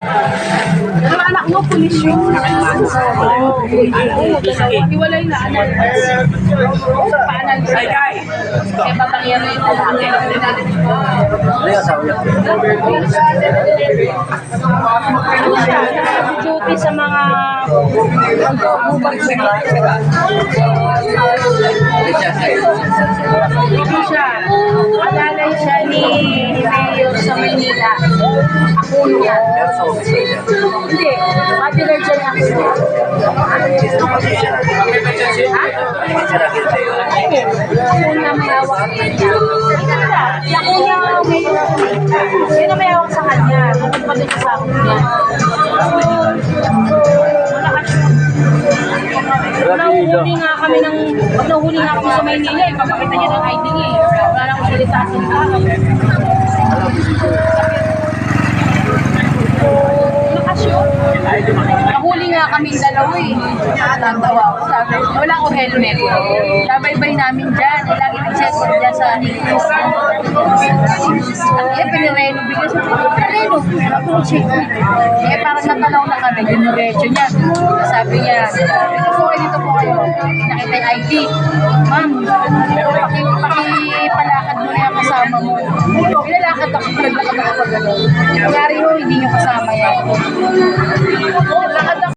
Yung anak mo, pulis yun. Oo. Hiwalay na anak. Paanal siya. Kaya babayan mo yung lalaki. Ano siya? Duty sa mga bubag Hindi siya. Alalay siya ni Mayor sa Manila. Ako niya. Hindi. Bachelor siya niya ako. Ha? Ako na may hawak niya. Ako niya may na may hawak sa kanya. Bukod pa dun sa akin niya. Nahuli nga kami ng, nahuli nga kami sa Maynila, ipapakita niya ng ID niya eh. Wala nang salita sa akin. Nahuli nga kami dalawa eh. Natawa ako. Sabi, wala akong helmet. Sabay-bay namin dyan. Lagi nag-set dyan sa English. Eh, pinireno. Bigla sa pinireno. Sabi ko, check. Eh, parang natanaw na kami. Dinurecho niya. Sabi niya, kayo, dito po kayo. Nakita yung ID. Ma'am, paki, pakipalakad mo na yung kasama mo. Pinalakad ako, ako gano'n. Nangyari ho, hindi niyo kasama yan.